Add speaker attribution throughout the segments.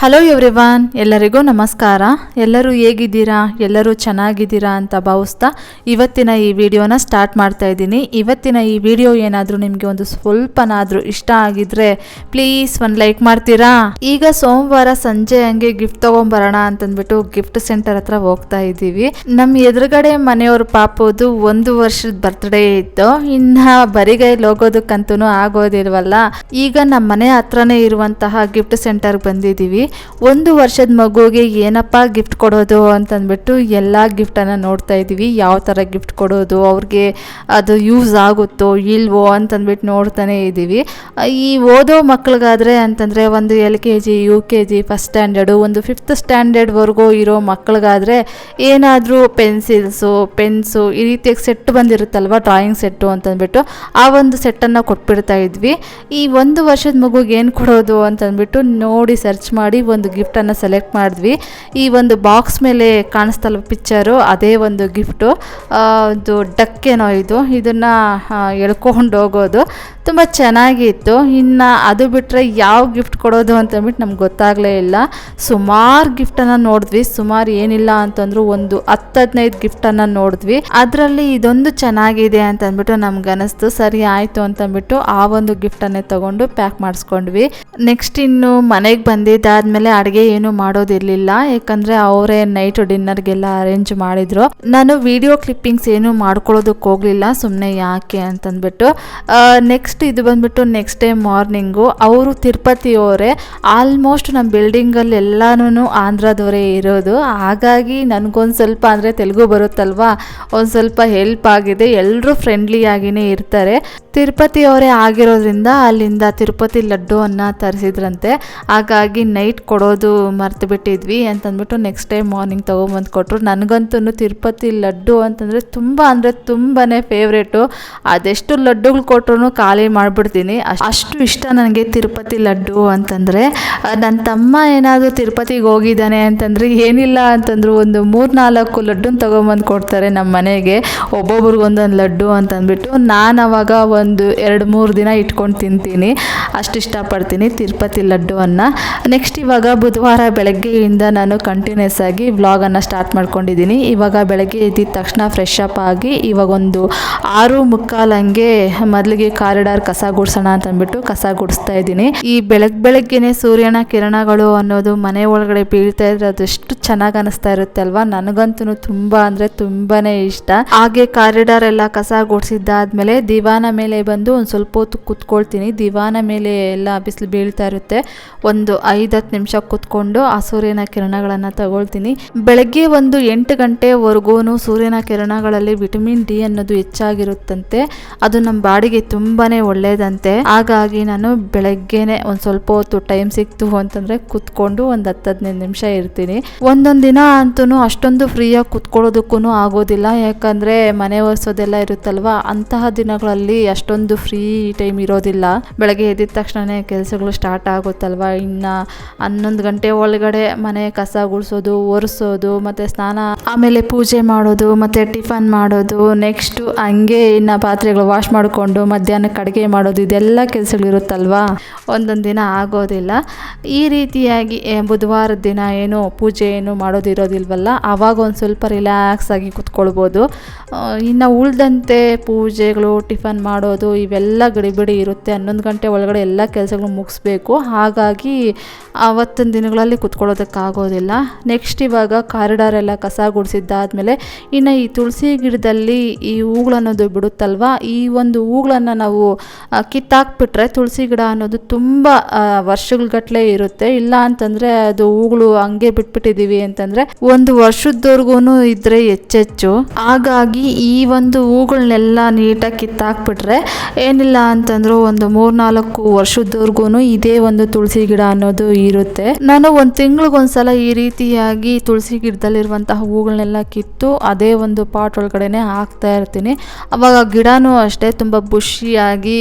Speaker 1: Hello everyone ಎಲ್ಲರಿಗೂ ನಮಸ್ಕಾರ. ಎಲ್ಲರೂ ಹೇಗಿದ್ದೀರಾ? ಎಲ್ಲರೂ ಚೆನ್ನಾಗಿದ್ದೀರಾ ಅಂತ ಭಾವಿಸ್ತಾ ಇವತ್ತಿನ ಈ ವಿಡಿಯೋನ ಸ್ಟಾರ್ಟ್ ಮಾಡ್ತಾ ಇದ್ದೀನಿ. ಇವತ್ತಿನ ಈ ವಿಡಿಯೋ ಏನಾದರೂ ನಿಮಗೆ ಒಂದು ಸ್ವಲ್ಪನಾದರೂ ಇಷ್ಟ ಆಗಿದ್ರೆ ಪ್ಲೀಸ್ ಒಂದು ಲೈಕ್ ಮಾಡ್ತೀರಾ? ಈಗ ಸೋಮವಾರ ಸಂಜೆ ಹಂಗೆ ಗಿಫ್ಟ್ ತೊಗೊಂಬರೋಣ ಅಂತಂದ್ಬಿಟ್ಟು ಗಿಫ್ಟ್ ಸೆಂಟರ್ ಹತ್ರ ಹೋಗ್ತಾ ಇದ್ದೀವಿ. ನಮ್ಮ ಎದುರುಗಡೆ ಮನೆಯವ್ರ ಪಾಪದು ಒಂದು ವರ್ಷದ ಬರ್ತ್ಡೇ ಇತ್ತು. ಇನ್ನು ಬರಿಗೈಲಿ ಹೋಗೋದಕ್ಕಂತೂ ಆಗೋದಿಲ್ವಲ್ಲ. ಈಗ ನಮ್ಮ ಮನೆ ಹತ್ರನೇ ಇರುವಂತಹ ಗಿಫ್ಟ್ ಸೆಂಟರ್ಗೆ ಬಂದಿದ್ದೀವಿ. ಒಂದು ವರ್ಷದ ಮಗುಗೆ ಏನಪ್ಪ ಗಿಫ್ಟ್ ಕೊಡೋದು ಅಂತಂದ್ಬಿಟ್ಟು ಎಲ್ಲ ಗಿಫ್ಟನ್ನು ನೋಡ್ತಾ ಇದ್ದೀವಿ. ಯಾವ ಥರ ಗಿಫ್ಟ್ ಕೊಡೋದು, ಅವ್ರಿಗೆ ಅದು ಯೂಸ್ ಆಗುತ್ತೋ, ಇಲ್ವೋ ಅಂತಂದ್ಬಿಟ್ಟು ನೋಡ್ತಾನೆ ಇದ್ದೀವಿ. ಈ ಓದೋ ಮಕ್ಳಿಗಾದರೆ ಅಂತಂದರೆ ಒಂದು L K G, U K G first standard ಒಂದು ಫಿಫ್ತ್ ಸ್ಟ್ಯಾಂಡರ್ಡ್ವರೆಗೂ ಇರೋ ಮಕ್ಳಿಗಾದರೆ ಏನಾದರೂ ಪೆನ್ಸಿಲ್ಸು ಪೆನ್ಸು ಈ ರೀತಿಯಾಗಿ ಸೆಟ್ ಬಂದಿರುತ್ತಲ್ವ ಡ್ರಾಯಿಂಗ್ ಸೆಟ್ಟು ಅಂತಂದ್ಬಿಟ್ಟು ಆ ಒಂದು ಸೆಟ್ಟನ್ನು ಕೊಟ್ಬಿಡ್ತಾ ಇದ್ವಿ. ಈ ಒಂದು ವರ್ಷದ ಮಗುಗೆ ಏನು ಕೊಡೋದು ಅಂತಂದ್ಬಿಟ್ಟು ನೋಡಿ ಸರ್ಚ್ ಮಾಡಿ ಒಂದು ಗಿಫ್ಟನ್ನು ಸೆಲೆಕ್ಟ್ ಮಾಡಿದ್ವಿ. ಈ ಒಂದು ಬಾಕ್ಸ್ ಮೇಲೆ ಕಾಣಿಸ್ತಲ್ಲ ಪಿಕ್ಚರು ಅದೇ ಒಂದು ಗಿಫ್ಟು ಒಂದು ಡಕ್ಕೇನೋ ಇದು. ಇದನ್ನು ಎಳ್ಕೊಂಡು ಹೋಗೋದು. ತುಂಬ ಚೆನ್ನಾಗಿತ್ತು. ಇನ್ನು ಅದು ಬಿಟ್ಟರೆ ಯಾವ ಗಿಫ್ಟ್ ಕೊಡೋದು ಅಂತಂದ್ಬಿಟ್ಟು ನಮ್ಗೆ ಗೊತ್ತಾಗಲೇ ಇಲ್ಲ. ಸುಮಾರು ಗಿಫ್ಟನ್ನು ನೋಡಿದ್ವಿ. ಸುಮಾರು ಏನಿಲ್ಲ ಅಂತಂದ್ರು ಒಂದು ಹತ್ತು ಹದಿನೈದು ಗಿಫ್ಟನ್ನು ನೋಡಿದ್ವಿ. ಅದರಲ್ಲಿ ಇದೊಂದು ಚೆನ್ನಾಗಿದೆ ಅಂತ ಅಂದ್ಬಿಟ್ಟು ನಮ್ಗೆ ಅನಿಸ್ತು. ಸರಿ ಆಯಿತು ಅಂತಂದ್ಬಿಟ್ಟು ಆ ಒಂದು ಗಿಫ್ಟನ್ನೇ ತೊಗೊಂಡು ಪ್ಯಾಕ್ ಮಾಡಿಸ್ಕೊಂಡ್ವಿ. ನೆಕ್ಸ್ಟ್ ಇನ್ನು ಮನೆಗೆ ಬಂದಿದ್ದಾದ್ಮೇಲೆ ಅಡುಗೆ ಏನು ಮಾಡೋದಿರಲಿಲ್ಲ. ಯಾಕಂದರೆ ಅವರೇ ನೈಟ್ ಡಿನ್ನರ್ಗೆಲ್ಲ ಅರೇಂಜ್ ಮಾಡಿದ್ರು. ನಾನು ವಿಡಿಯೋ ಕ್ಲಿಪ್ಪಿಂಗ್ಸ್ ಏನು ಮಾಡ್ಕೊಳ್ಳೋದಕ್ಕೆ ಹೋಗಲಿಲ್ಲ ಸುಮ್ಮನೆ ಯಾಕೆ ಅಂತಂದ್ಬಿಟ್ಟು. ನೆಕ್ಸ್ಟ್ ಇದು ಬಂದ್ಬಿಟ್ಟು ನೆಕ್ಸ್ಟ್ ಡೇ ಮಾರ್ನಿಂಗು ಅವರು ತಿರುಪತಿಯವರೇ ಆಲ್ಮೋಸ್ಟ್ ನಮ್ಮ ಬಿಲ್ಡಿಂಗಲ್ಲಿ ಎಲ್ಲನೂ ಆಂಧ್ರದವರೇ ಇರೋದು. ಹಾಗಾಗಿ ನನಗೊಂದು ಸ್ವಲ್ಪ ಅಂದರೆ ತೆಲುಗು ಬರುತ್ತಲ್ವಾ? ಒಂದು ಸ್ವಲ್ಪ ಹೆಲ್ಪ್ ಆಗಿದೆ. ಎಲ್ಲರೂ ಫ್ರೆಂಡ್ಲಿಯಾಗಿಯೇ ಇರ್ತಾರೆ. ತಿರುಪತಿಯವರೇ ಆಗಿರೋದ್ರಿಂದ ಅಲ್ಲಿಂದ ತಿರುಪತಿ ಲಡ್ಡುವನ್ನು ತರಿಸಿದ್ರಂತೆ. ಹಾಗಾಗಿ ನೈಟ್ ಕೊಡೋದು ಮರ್ತು ಬಿಟ್ಟಿದ್ವಿ ಅಂತಂದ್ಬಿಟ್ಟು ನೆಕ್ಸ್ಟ್ ಟೈಮ್ ಮಾರ್ನಿಂಗ್ ತೊಗೊಂಬಂದು ಕೊಟ್ಟರು ನನಗಂತೂ ತಿರುಪತಿ ಲಡ್ಡು ಅಂತಂದರೆ ತುಂಬ ಅಂದರೆ ತುಂಬಾ ಫೇವ್ರೇಟು ಅದೆಷ್ಟು ಲಡ್ಡುಗಳು ಕೊಟ್ಟರು ಖಾಲಿ ಮಾಡಿಬಿಡ್ತೀನಿ. ಅಷ್ಟು ಇಷ್ಟ ನನಗೆ ತಿರುಪತಿ ಲಡ್ಡು ಅಂತಂದರೆ. ನನ್ನ ತಮ್ಮ ಏನಾದರೂ ತಿರುಪತಿಗೆ ಹೋಗಿದ್ದಾನೆ ಅಂತಂದರೆ ಏನಿಲ್ಲ ಅಂತಂದ್ರು ಒಂದು ಮೂರು ನಾಲ್ಕು ಲಡ್ಡುನ ತೊಗೊಂಬಂದು ಕೊಡ್ತಾರೆ ನಮ್ಮ ಮನೆಗೆ. ಒಬ್ಬೊಬ್ರಿಗೊಂದೊಂದು ಲಡ್ಡು ಅಂತಂದ್ಬಿಟ್ಟು ನಾನು ಅವಾಗ ಒಂದು ಎರಡು ಮೂರು ದಿನ ಇಟ್ಕೊಂಡು ತಿಂತೀನಿ. ಅಷ್ಟು ಇಷ್ಟಪಡ್ತೀನಿ ತಿರುಪತಿ ಲಡ್ಡುವನ್ನು. ನೆಕ್ಸ್ಟ್ ಇವಾಗ ಬುಧವಾರ ಬೆಳಗ್ಗೆಯಿಂದ ನಾನು ಕಂಟಿನ್ಯೂಸ್ ಆಗಿ ವ್ಲಾಗನ್ನು ಸ್ಟಾರ್ಟ್ ಮಾಡ್ಕೊಂಡಿದ್ದೀನಿ. ಇವಾಗ ಬೆಳಗ್ಗೆ ಎದ್ದಿದ ತಕ್ಷಣ ಫ್ರೆಶ್ ಅಪ್ ಆಗಿ ಇವಾಗ ಒಂದು ಆರು ಮುಕ್ಕಾಲು ಹಂಗೆ ಮೊದಲಿಗೆ ಕಾರಿಡಾರ್ ಕಸ ಗುಡಿಸೋಣ ಅಂತಂದ್ಬಿಟ್ಟು ಕಸ ಗುಡಿಸ್ತಾ ಇದ್ದೀನಿ. ಈ ಬೆಳಗ್ಗೆ ಬೆಳಗ್ಗೆನೆ ಸೂರ್ಯನ ಕಿರಣಗಳು ಅನ್ನೋದು ಮನೆ ಒಳಗಡೆ ಬೀಳ್ತಾ ಇದ್ರೆ ಅದೆಷ್ಟು ಚೆನ್ನಾಗಿ ಅನಿಸ್ತಾ ಇರುತ್ತೆ ಅಲ್ವಾ? ನನಗಂತೂ ತುಂಬ ಅಂದರೆ ತುಂಬಾ ಇಷ್ಟ. ಹಾಗೆ ಕಾರಿಡಾರ್ ಎಲ್ಲ ಕಸ ಗುಡಿಸಿದ್ದಾದ್ಮೇಲೆ ದಿವಾನ ಮೇಲೆ ಬಂದು ಒಂದು ಸ್ವಲ್ಪ ಹೊತ್ತು ಕೂತ್ಕೊಳ್ತೀನಿ. ದಿವಾನ ಮೇಲೆ ಎಲ್ಲ ಬಿಸಿಲು ಬೀಳ್ತಾ ಇರುತ್ತೆ. ಒಂದು ಐದು ಹತ್ತು ನಿಮಿಷ ಕೂತ್ಕೊಂಡು ಆ ಸೂರ್ಯನ ಕಿರಣಗಳನ್ನು ತಗೊಳ್ತೀನಿ. ಬೆಳಗ್ಗೆ ಒಂದು ಎಂಟು ಗಂಟೆವರೆಗೂ ಸೂರ್ಯನ ಕಿರಣಗಳಲ್ಲಿ ವಿಟಮಿನ್ ಡಿ ಅನ್ನೋದು ಹೆಚ್ಚಾಗಿರುತ್ತಂತೆ. ಅದು ನಮ್ಮ ಬಾಡಿಗೆ ತುಂಬಾ ಒಳ್ಳೆಯದಂತೆ ಹಾಗಾಗಿ ನಾನು ಬೆಳಗ್ಗೆನೆ ಒಂದು ಸ್ವಲ್ಪ ಹೊತ್ತು ಟೈಮ್ ಸಿಕ್ತು ಅಂತಂದರೆ ಕೂತ್ಕೊಂಡು ಒಂದು ಹತ್ತು ಹದಿನೈದು ನಿಮಿಷ ಇರ್ತೀನಿ. ಒಂದೊಂದು ದಿನ ಅಂತೂ ಅಷ್ಟೊಂದು ಫ್ರೀಯಾಗಿ ಕೂತ್ಕೊಳ್ಳೋದಕ್ಕೂ ಆಗೋದಿಲ್ಲ. ಯಾಕಂದರೆ ಮನೆ ಒರೆಸೋದೆಲ್ಲ ಇರುತ್ತಲ್ವ? ಅಂತಹ ದಿನಗಳಲ್ಲಿ ಅಷ್ಟೊಂದು ಫ್ರೀ ಟೈಮ್ ಇರೋದಿಲ್ಲ. ಬೆಳಗ್ಗೆ ಎದ್ದಿದ ತಕ್ಷಣವೇ ಕೆಲಸಗಳು ಸ್ಟಾರ್ಟ್ ಆಗುತ್ತಲ್ವ? ಇನ್ನು ಹನ್ನೊಂದು ಗಂಟೆ ಒಳಗಡೆ ಮನೆ ಕಸ ಗುಡಿಸೋದು, ಒರೆಸೋದು, ಮತ್ತು ಸ್ನಾನ, ಆಮೇಲೆ ಪೂಜೆ ಮಾಡೋದು, ಮತ್ತು ಟಿಫನ್ ಮಾಡೋದು ನೆಕ್ಸ್ಟು ಹಂಗೆ ಇನ್ನು ಪಾತ್ರೆಗಳು ವಾಶ್ ಮಾಡಿಕೊಂಡು ಮಧ್ಯಾಹ್ನಕ್ಕೆ ಅಡುಗೆ ಮಾಡೋದು, ಇದೆಲ್ಲ ಕೆಲಸಗಳಿರುತ್ತಲ್ವಾ ಒಂದೊಂದು ದಿನ ಆಗೋದಿಲ್ಲ. ಈ ರೀತಿಯಾಗಿ ಬುಧವಾರದ ದಿನ ಏನು ಪೂಜೆ ಏನು ಮಾಡೋದಿರೋದಿಲ್ವಲ್ಲ ಆವಾಗ ಒಂದು ಸ್ವಲ್ಪ ರಿಲ್ಯಾಕ್ಸ್ ಆಗಿ ಕುತ್ಕೊಳ್ಬೋದು. ಇನ್ನು ಉಳ್ದಂತೆ ಪೂಜೆಗಳು, ಟಿಫನ್ ಮಾಡೋದು ಇವೆಲ್ಲ ಗಡಿಬಿಡಿ ಇರುತ್ತೆ. ಹನ್ನೊಂದು ಗಂಟೆ ಒಳಗಡೆ ಎಲ್ಲ ಕೆಲಸಗಳು ಮುಗಿಸ್ಬೇಕು. ಹಾಗಾಗಿ ಆವತ್ತಿನ ದಿನಗಳಲ್ಲಿ ಕುತ್ಕೊಳ್ಳೋದಕ್ಕಾಗೋದಿಲ್ಲ. ನೆಕ್ಸ್ಟ್ ಇವಾಗ ಕಾರಿಡಾರ್ ಎಲ್ಲ ಕಸ ಗುಡಿಸಿದ್ದಾದಮೇಲೆ ಇನ್ನು ಈ ತುಳಸಿ ಗಿಡದಲ್ಲಿ ಈ ಹೂಗಳನ್ನೋದು ಬಿಡುತ್ತಲ್ವಾ? ಈ ಒಂದು ಹೂಗಳನ್ನು ನಾವು ಕಿತ್ತಾಕ್ಬಿಟ್ರೆ ತುಳಸಿ ಗಿಡ ಅನ್ನೋದು ತುಂಬ ವರ್ಷಗಳಗಟ್ಲೆ ಇರುತ್ತೆ. ಇಲ್ಲ ಅಂತಂದರೆ ಅದು ಹೂಗಳು ಹಂಗೆ ಬಿಟ್ಬಿಟ್ಟಿದ್ದೀವಿ ಅಂತಂದರೆ ಒಂದು ವರ್ಷದವರೆಗೂ ಇದ್ದರೆ ಹೆಚ್ಚೆಚ್ಚು ಹಾಗಾಗಿ ಈ ಒಂದು ಹೂಗಳನ್ನೆಲ್ಲ ನೀಟಾಗಿ ಕಿತ್ತಾಕ್ಬಿಟ್ರೆ ಏನಿಲ್ಲ ಅಂತಂದ್ರು ಒಂದು ಮೂರ್ನಾಲ್ಕು ವರ್ಷದವರೆಗೂ ಇದೇ ಒಂದು ತುಳಸಿ ಗಿಡ ಅನ್ನೋದು ಇರುತ್ತೆ. ನಾನು ಒಂದು ತಿಂಗಳಿಗೊಂದ್ಸಲ ಈ ರೀತಿಯಾಗಿ ತುಳಸಿ ಗಿಡದಲ್ಲಿರುವಂತಹ ಹೂಗಳನ್ನೆಲ್ಲ ಕಿತ್ತು ಅದೇ ಒಂದು ಪಾಟ್ ಒಳಗಡೆನೆ ಹಾಕ್ತಾ ಇರ್ತೀನಿ. ಅವಾಗ ಗಿಡನೂ ಅಷ್ಟೇ ತುಂಬ ಬುಷಿಯಾಗಿ,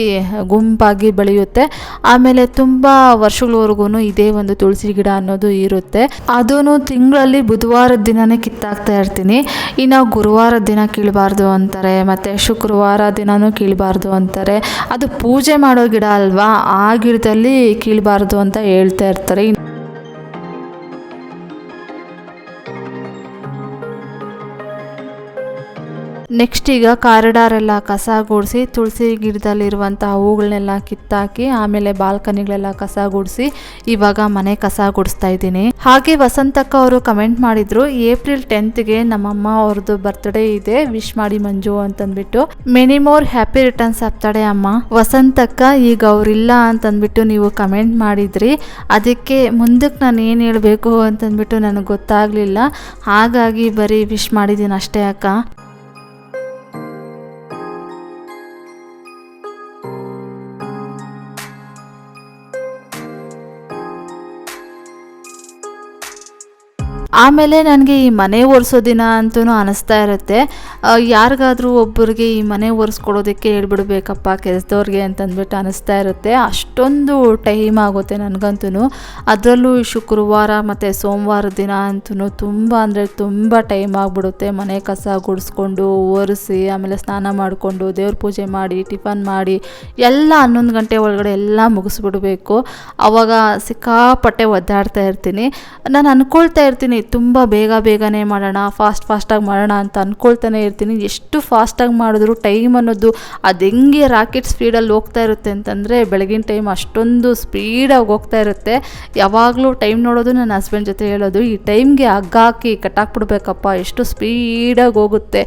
Speaker 1: ಗುಂಪಾಗಿ ಬೆಳೆಯುತ್ತೆ. ಆಮೇಲೆ ತುಂಬ ವರ್ಷಗಳವರೆಗೂ ಇದೇ ಒಂದು ತುಳಸಿ ಗಿಡ ಅನ್ನೋದು ಇರುತ್ತೆ. ಅದೂ ತಿಂಗಳಲ್ಲಿ ಬುಧವಾರದ ದಿನನೇ ಕಿತ್ತಾಕ್ತಾ ಇರ್ತೀನಿ. ಇನ್ನು ಗುರುವಾರದ ದಿನ ಕೀಳಬಾರ್ದು ಅಂತಾರೆ, ಮತ್ತು ಶುಕ್ರವಾರ ದಿನನೂ ಕೀಳಬಾರ್ದು ಅಂತಾರೆ. ಅದು ಪೂಜೆ ಮಾಡೋ ಗಿಡ ಅಲ್ವಾ? ಆ ಗಿಡದಲ್ಲಿ ಕೀಳಬಾರ್ದು ಅಂತ ಹೇಳ್ತಾ ಇರ್ತಾರೆ. ನೆಕ್ಸ್ಟ್ ಈಗ ಕಾರಿಡಾರ್ ಎಲ್ಲ ಕಸ ಗುಡಿಸಿ ತುಳಸಿ ಗಿಡದಲ್ಲಿರುವಂತಹ ಹೂಗಳನ್ನೆಲ್ಲ ಕಿತ್ತಾಕಿ ಆಮೇಲೆ ಬಾಲ್ಕನಿಗಳೆಲ್ಲ ಕಸ ಗುಡಿಸಿ ಇವಾಗ ಮನೆ ಕಸ ಗುಡಿಸ್ತಾ ಇದ್ದೀನಿ. ಹಾಗೆ ವಸಂತಕ್ಕ ಅವರು ಕಮೆಂಟ್ ಮಾಡಿದ್ರು, ಏಪ್ರಿಲ್ ಟೆಂತ್ಗೆ ನಮ್ಮಮ್ಮ ಅವ್ರದ್ದು ಬರ್ತ್ಡೇ ಇದೆ ವಿಶ್ ಮಾಡಿ ಮಂಜು ಅಂತಂದ್ಬಿಟ್ಟು ಮೆನಿ ಮೋರ್ ಹ್ಯಾಪಿ ರಿಟರ್ನ್ಸ್ ಆಗ್ತಾಳೆ ಅಮ್ಮ. ವಸಂತಕ್ಕ ಈಗ ಅವ್ರಿಲ್ಲ ಅಂತಂದ್ಬಿಟ್ಟು ನೀವು ಕಮೆಂಟ್ ಮಾಡಿದ್ರಿ. ಅದಕ್ಕೆ ಮುಂದಕ್ಕೆ ನಾನು ಏನು ಹೇಳಬೇಕು ಅಂತಂದ್ಬಿಟ್ಟು ನನಗೆ ಗೊತ್ತಾಗಲಿಲ್ಲ. ಹಾಗಾಗಿ ಬರೀ ವಿಶ್ ಮಾಡಿದ್ದೀನಿ ಅಷ್ಟೇ ಅಕ್ಕ. ಆಮೇಲೆ ನನಗೆ ಈ ಮನೆ ಒರೆಸೋ ದಿನ ಅಂತೂ ಅನಿಸ್ತಾ ಇರುತ್ತೆ. ಯಾರಿಗಾದರೂ ಒಬ್ಬರಿಗೆ ಈ ಮನೆ ಒರೆಸ್ಕೊಡೋದಕ್ಕೆ ಹೇಳ್ಬಿಡ್ಬೇಕಪ್ಪ ಕೆಲಸದವ್ರಿಗೆ ಅಂತಂದ್ಬಿಟ್ಟು ಅನಿಸ್ತಾ ಇರುತ್ತೆ. ಅಷ್ಟೊಂದು ಟೈಮ್ ಆಗುತ್ತೆ ನನಗಂತೂ ಅದರಲ್ಲೂ ಶುಕ್ರವಾರ ಮತ್ತು ಸೋಮವಾರ ದಿನ ಅಂತೂ ತುಂಬ ಅಂದರೆ ತುಂಬ ಟೈಮ್ ಆಗಿಬಿಡುತ್ತೆ. ಮನೆ ಕಸ ಗುಡಿಸ್ಕೊಂಡು ಒರೆಸಿ, ಆಮೇಲೆ ಸ್ನಾನ ಮಾಡಿಕೊಂಡು ದೇವ್ರ ಪೂಜೆ ಮಾಡಿ, ಟಿಫನ್ ಮಾಡಿ, ಎಲ್ಲ ಹನ್ನೊಂದು ಗಂಟೆ ಒಳಗಡೆ ಎಲ್ಲ ಮುಗಿಸ್ಬಿಡ್ಬೇಕು. ಆವಾಗ ಸಿಕ್ಕಾಪಟ್ಟೆ ಒದ್ದಾಡ್ತಾ ಇರ್ತೀನಿ. ನಾನು ಅಂದ್ಕೊಳ್ತಾ ಇರ್ತೀನಿ ತುಂಬ ಬೇಗ ಬೇಗನೆ ಮಾಡೋಣ ಫಾಸ್ಟ್ ಫಾಸ್ಟಾಗಿ ಮಾಡೋಣ ಅಂತ ಅಂದ್ಕೊಳ್ತಾನೆ ಇರ್ತೀನಿ. ಎಷ್ಟು ಫಾಸ್ಟಾಗಿ ಮಾಡಿದ್ರು ಟೈಮ್ ಅನ್ನೋದು ಅದು ಹೆಂಗೆ ರಾಕೆಟ್ ಸ್ಪೀಡಲ್ಲಿ ಹೋಗ್ತಾ ಇರುತ್ತೆ ಅಂತಂದರೆ ಬೆಳಗಿನ ಟೈಮ್ ಅಷ್ಟೊಂದು ಸ್ಪೀಡಾಗಿ ಹೋಗ್ತಾ ಇರುತ್ತೆ. ಯಾವಾಗಲೂ ಟೈಮ್ ನೋಡೋದು ನನ್ನ ಹಸ್ಬೆಂಡ್ ಜೊತೆ ಹೇಳೋದು, ಈ ಟೈಮ್ಗೆ ಹಗ್ಗ ಹಾಕಿ ಕಟ್ಟಾಕ್ಬಿಡ್ಬೇಕಪ್ಪ ಎಷ್ಟು ಸ್ಪೀಡಾಗಿ ಹೋಗುತ್ತೆ.